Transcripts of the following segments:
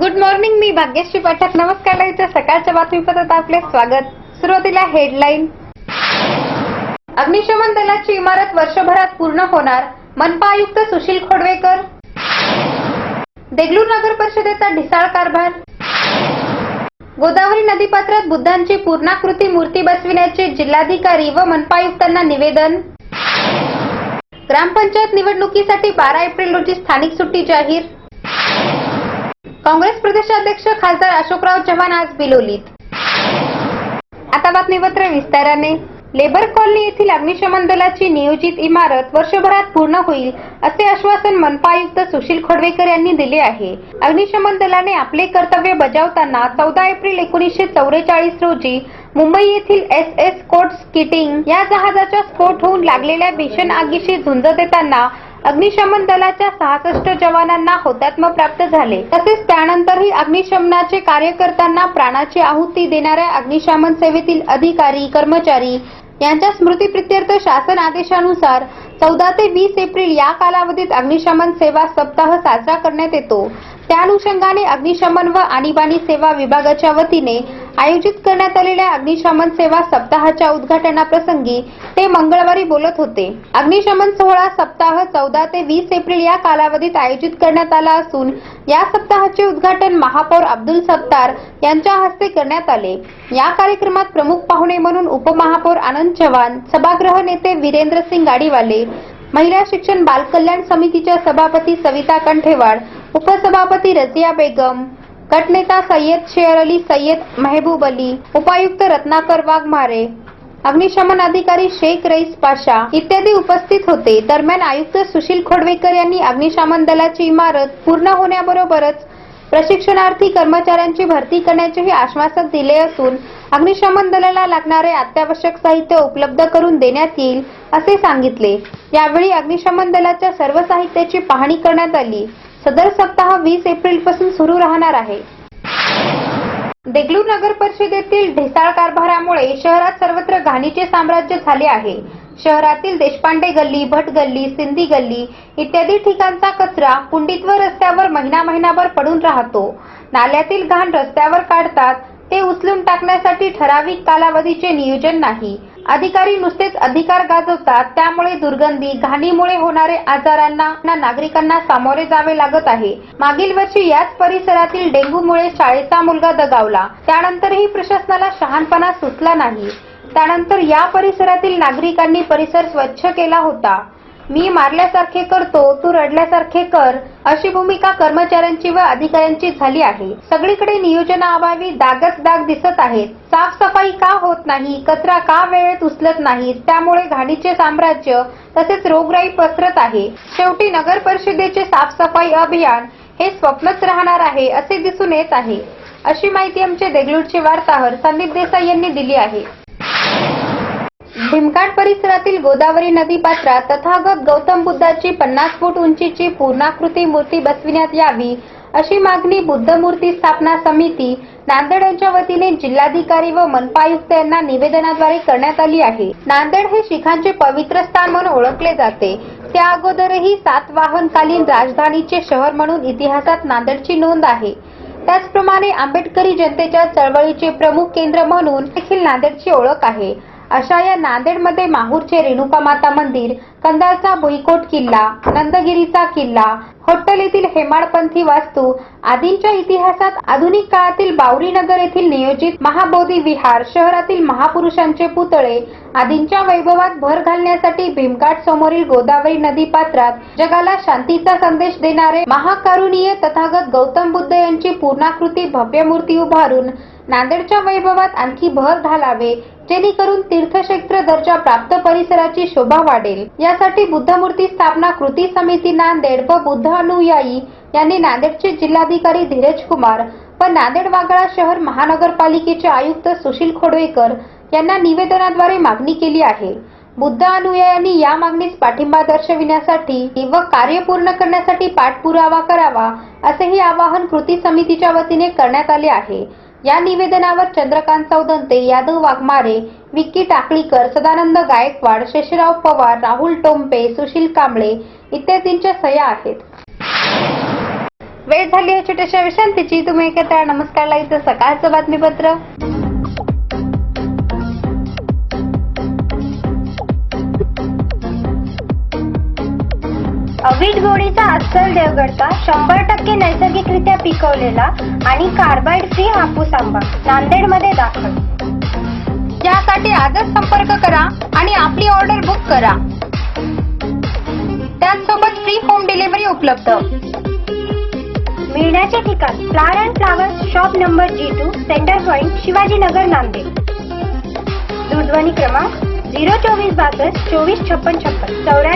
Good morning मी भाग्यश्री पाठक. नमस्कार लाईव्हच्या सकाळच्या बातमीपत्रात आपले स्वागत. सुरुवातीला हेडलाईन अग्निशमन दलाची इमारत वर्षभरात पूर्ण होणार मनपा आयुक्त सुशील खोडवेकर. देगलूर नगर परिषदेचा ढिसाळ कारभार. गोदावरी नदीपात्रात बुद्धांची पूर्णाकृती मूर्ती बसविण्याचे जिल्हाधिकारी व मनपा आयुक्तांना निवेदन. ग्रामपंचायत निवडणुकीसाठी बारा एप्रिल रोजी स्थानिक सुट्टी जाहीर. काँग्रेस प्रदेशाध्यक्ष खासदार अशोकराव चव्हाण आज बिलोलीत. आता बातमीपत्र विस्ताराने. लेबर कॉलनी येथील अग्निशमन दलाची नियोजित इमारत वर्षभरात पूर्ण होईल असे आश्वासन मनपा आयुक्त सुशील खोडवेकर यांनी दिले आहे. अग्निशमन दलाने आपले कर्तव्य बजावताना चौदा एप्रिल एकोणीसशे चौवेचाळीस रोजी मुंबई येथील एस एस कोट स्किटिंग या जहाजाचा स्फोट होऊन लागलेल्या भीषण आगीशी झुंज देताना अग्निशमन दलाच्या सहासष्ट जवानांना हुतात्मा प्राप्त झाले. तसेच त्यानंतरही अग्निशमनाचे कार्य करताना प्राणाची आहुती देणाऱ्या अग्निशमन सेवेतील अधिकारी कर्मचारी यांच्या स्मृतीप्रित्यर्थ शासन आदेशानुसार चौदा ते वीस एप्रिल या कालावधीत अग्निशमन सेवा सप्ताह साजरा करण्यात येतो. त्या अनुषंगाने अग्निशमन व आणीबाणी सेवा विभागाच्या वतीने आयोजित करण्यात आलेल्या अग्निशमन सेवा सप्ताहाच्या उद्घाटनाप्रसंगी ते मंगळवारी बोलत होते. अग्निशमन सोहळा सप्ताह चौदा ते वीस एप्रिल या कालावधीत आयोजित करण्यात आला असून या सप्ताहाचे उद्घाटन महापौर अब्दुल सत्तार यांच्या हस्ते करण्यात आले. या कार्यक्रमात प्रमुख पाहुणे म्हणून उपमहापौर आनंद चव्हाण सभागृह नेते वीरेंद्र सिंग गाडीवाले महिला शिक्षण बालकल्याण समितीच्या सभापती सविता कंठेवाड उपसभापती रजिया बेगम गटनेता सय्यद शेअर अली सय्यद मेहबूब अली उपायुक्त रत्नाकर वाघमारे अग्निशमन अधिकारी शेख रईस पाशा इत्यादी उपस्थित होते. दरम्यान आयुक्त सुशील खोडवेकर यांनी अग्निशमन दलाची इमारत पूर्ण होण्याबरोबरच प्रशिक्षणार्थी कर्मचाऱ्यांची भरती करण्याचेही आश्वासन दिले असून अग्निशमन दलाला लागणारे अत्यावश्यक साहित्य उपलब्ध करून देण्यात येईल असे सांगितले. यावेळी अग्निशमन दलाच्या सर्व साहित्याची पाहणी करण्यात आली. सदर सप्ताह वीस एप्रिलपासून सुरू राहणार आहे. देगलूर नगर परिषदेतील ढिसाळ कारभारामुळे शहरात सर्वत्र घाणीचे साम्राज्य झाले आहे. शहरातील देशपांडे गल्ली भट गल्ली सिंधी गल्ली इत्यादी ठिकाणचा कचरा पुंडित्व रस्त्यावर महिना महिनाभर पडून राहतो. नाल्यातील घाण रस्त्यावर काढतात ते उचलून टाकण्यासाठी ठराविक कालावधीचे नियोजन नाही. अधिकारी नुसतेच अधिकार गाजवतात त्यामुळे दुर्गंधी घाणीमुळे होणारे आजारांना ना नागरिकांना सामोरे जावे लागत आहे. मागील वर्षी याच परिसरातील डेंग्यूमुळे शाळेचा मुलगा दगावला. त्यानंतरही प्रशासनाला शहाणपणा सुचला नाही. त्यानंतर या परिसरातील नागरिकांनी परिसर स्वच्छ केला होता. मी मारल्यासारखे करतो तू रडल्यासारखे कर अशी भूमिका कर्मचाऱ्यांची व अधिकाऱ्यांची झाली आहे. सगळीकडे नियोजनाअभावी दागच दाग दिसत आहेत. साफसफाई का होत नाही? कचरा का वेळेत उचलत नाही? त्यामुळे घाणीचे साम्राज्य तसेच रोगराई पसरत आहे. शेवटी नगर परिषदेचे साफसफाई अभियान हे स्वप्नच राहणार आहे असे दिसून येत आहे. अशी माहिती आमचे देगलूरचे वार्ताहर संदीप देसाई यांनी दिली आहे. भीमकाट परिसरातील गोदावरी नदी पात्रात तथागत गौतम बुद्धाची पन्नास फूट उंचीची पूर्णाकृती मूर्ती बसविण्यात यावी अशी मागणी बुद्ध मूर्ती स्थापना समिती नांदेड यांच्या वतीने जिल्हाधिकारी व मनपा आयुक्त यांना निवेदनाद्वारे करण्यात आली आहे. नांदेड हे शिखांचे पवित्र स्थान म्हणून ओळखले जाते. त्या अगोदरही सातवाहनकालीन राजधानीचे शहर म्हणून इतिहासात नांदेडची नोंद आहे. त्याचप्रमाणे आंबेडकरी जनतेच्या चळवळीचे प्रमुख केंद्र म्हणून देखील नांदेडची ओळख आहे. अशा या नांदेडमध्ये माहूरचे रेणुका माता मंदिर कंधारचा भुईकोट किल्ला नंदगिरीचा किल्ला होट्टल येथील हेमाडपंथी वास्तू आदींच्या इतिहासात आधुनिक काळातील बावरी नगर येथील नियोजित महाबोधी विहार शहरातील महापुरुषांचे पुतळे आदींच्या वैभवात भर घालण्यासाठी भीमघाट समोरील गोदावरी नदी पात्रात जगाला शांतीचा संदेश देणारे महाकारुणीय तथागत गौतम बुद्ध यांची पूर्णाकृती भव्य मूर्ती उभारून नांदेडच्या वैभवात आणखी भर घालावे जेणेकरून तीर्थक्षेत्र दर्जा प्राप्त परिसराची शोभा वाढेल. यासाठी बुद्धमूर्ती स्थापना कृती समिती नांदेड व बुद्ध अनुयायी यांनी नांदेडचे जिल्हाधिकारी धीरज कुमार व नांदेड वागळा शहर महानगरपालिकेचे आयुक्त सुशील खोडवेकर यांना निवेदनाद्वारे मागणी केली आहे. बुद्ध अनुयायांनी या मागणीस पाठिंबा दर्शविण्यासाठी व कार्य पूर्ण करण्यासाठी पाठपुरावा करावा असेही आवाहन कृती समितीच्या वतीने करण्यात आले आहे. या निवेदनावर चंद्रकांत चौदंते यादव वाघमारे विक्की टाकळीकर सदानंद गायकवाड शशीराव पवार राहुल टोंपे सुशील कांबळे इत्यादींच्या सह्या आहेत. वेळ झाली आहे छोट्याशा विश्रांतीची. तुम्ही ऐकत नमस्कार लाईचं सकाळचं बातमीपत्र. अवीट गोळीचा अस्सल देवगडचा शंभर टक्के नैसर्गिकरित्या पिकवलेला आणि कार्बाइड फ्री हापूस आंबा. नांदेडमध्ये दाखल. यासाठी आजच संपर्क करा आणि आपली ऑर्डर बुक करा. त्याचसोबत फ्री होम डिलिव्हरी उपलब्ध. मिळण्याचे ठिकाण flower and flowers shop number G two centre point Shivajinagar Nanded. दूरध्वनी क्रमांक झिरो चोवीस बासष्ट चोवीस छप्पन छप्पन. चोपन्न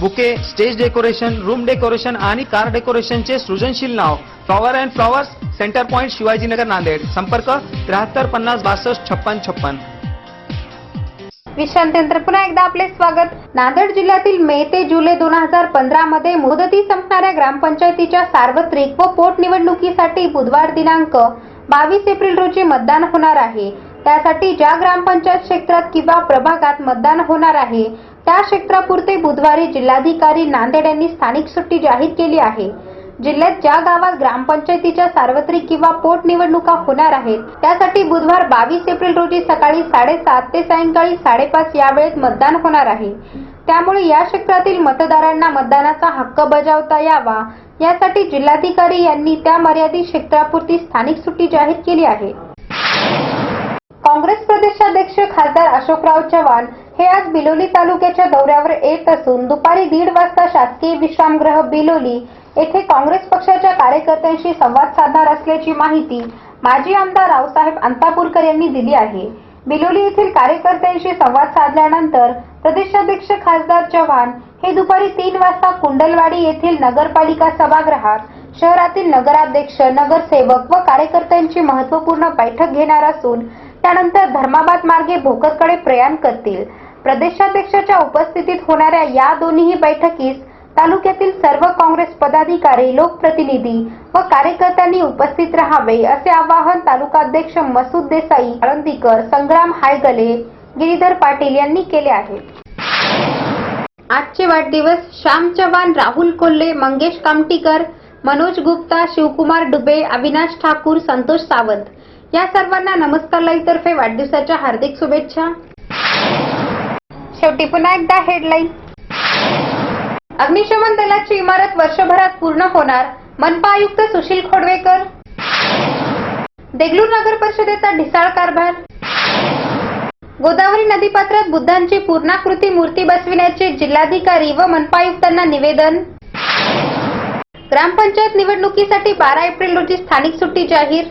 bouquet stage decoration room decoration आणि कार डेकोरेशनचे सृजनशील नाव. Flower and flowers centre point Shivajinagar Nanded. संपर्क त्र्याहत्तर पन्नास बासष्ट छप्पन छप्पन. विश्रांतीनंतर पुन्हा एकदा आपले स्वागत. नांदेड जिल्ह्यातील मे ते जुलै दोन हजार पंधरा मध्ये मुदती संपणाऱ्या ग्रामपंचायतीच्या सार्वत्रिक व पोटनिवडणुकीसाठी बुधवार दिनांक बावीस एप्रिल रोजी मतदान होणार आहे. त्यासाठी ज्या ग्रामपंचायत क्षेत्रात किंवा प्रभागात मतदान होणार आहे त्या क्षेत्रापुरते बुधवारी जिल्हाधिकारी नांदेड यांनी स्थानिक सुट्टी जाहीर केली आहे. जिल्ह्यात ज्या गावात ग्रामपंचायतीच्या सार्वत्रिक किंवा पोटनिवडणुका होणार आहेत त्यासाठी बुधवार बावीस एप्रिल रोजी सकाळी साडेसात ते सायंकाळी साडेपाच या वेळेत मतदान होणार आहे. त्यामुळे या क्षेत्रातील मतदारांना मतदानाचा हक्क बजावता यावा. यासाठी जिल्हाधिकारी यांनी त्या मर्यादित क्षेत्रापुरती स्थानिक सुट्टी जाहीर केली आहे. काँग्रेस प्रदेशाध्यक्ष खासदार अशोकराव चव्हाण हे आज बिलोली तालुक्याच्या दौऱ्यावर येत असून दुपारी दीड वाजता शासकीय विश्रामगृह बिलोली येथे काँग्रेस पक्षाच्या कार्यकर्त्यांशी संवाद साधणार असल्याची माहिती माजी आमदार रावसाहेब अंतापूरकर यांनी दिली आहे. बिलोली येथील कार्यकर्त्यांशी संवाद साधल्यानंतर प्रदेशाध्यक्ष खासदार चव्हाण हे दुपारी तीन वाजता कुंडलवाडी येथील नगरपालिका सभागृहात शहरातील नगराध्यक्ष नगरसेवक व कार्यकर्त्यांची महत्त्वपूर्ण बैठक घेणार असून त्यानंतर धर्माबाद मार्गे भोकरकडे प्रयाण करतील. प्रदेशाध्यक्षाच्या उपस्थितीत होणाऱ्या या दोन्ही बैठकीस तालुक्यातील सर्व काँग्रेस पदाधिकारी लोकप्रतिनिधी व कार्यकर्त्यांनी उपस्थित राहावे असे आवाहन तालुकाध्यक्ष मसूद देसाई आळंदीकर संग्राम हायगले गिरीधर पाटील यांनी केले आहे. आजचे वाढदिवस श्याम चव्हाण राहुल कोल्हे मंगेश कामटीकर मनोज गुप्ता शिवकुमार डुबे अविनाश ठाकूर संतोष सावंत या सर्वांना नमस्कार लाईव्ह तर्फे वाढदिवसाच्या हार्दिक शुभेच्छा. शेवटी पुन्हा एकदा हेडलाईन अग्निशमन दलाची इमारत वर्षभरात पूर्ण होणार मनपा आयुक्त सुशील खोडवेकर. देगलूर नगर परिषदेचा ढिसाळ कारभार. गोदावरी नदीपात्रात बुद्धांची पूर्णाकृती मूर्ती बसविण्याचे जिल्हाधिकारी व मनपायुक्तांना निवेदन. ग्रामपंचायत निवडणुकीसाठी बारा एप्रिल रोजी स्थानिक सुट्टी जाहीर.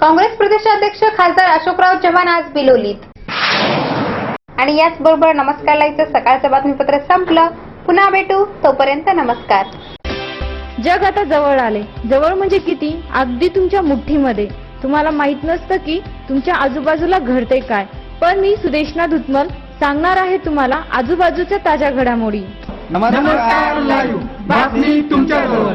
काँग्रेस प्रदेशाध्यक्ष खासदार अशोकराव चव्हाण आज बिलोलीत. आणि याचबरोबर नमस्कार लाईचं सकाळचं बातमीपत्र संपलं. पुन्हा भेटू. तोपर्यंत नमस्कार. जग आता जवळ आले जवळ म्हणजे किती? अगदी तुमच्या मुठ्ठीमध्ये. तुम्हाला माहीत नसतं की तुमच्या आजूबाजूला घडते काय. पण मी सुदेशना धुतमल सांगणार आहे तुम्हाला आजूबाजूच्या ताज्या घडामोडी. नमस्कार लाईव्ह. बातमी तुमच्याजवळ.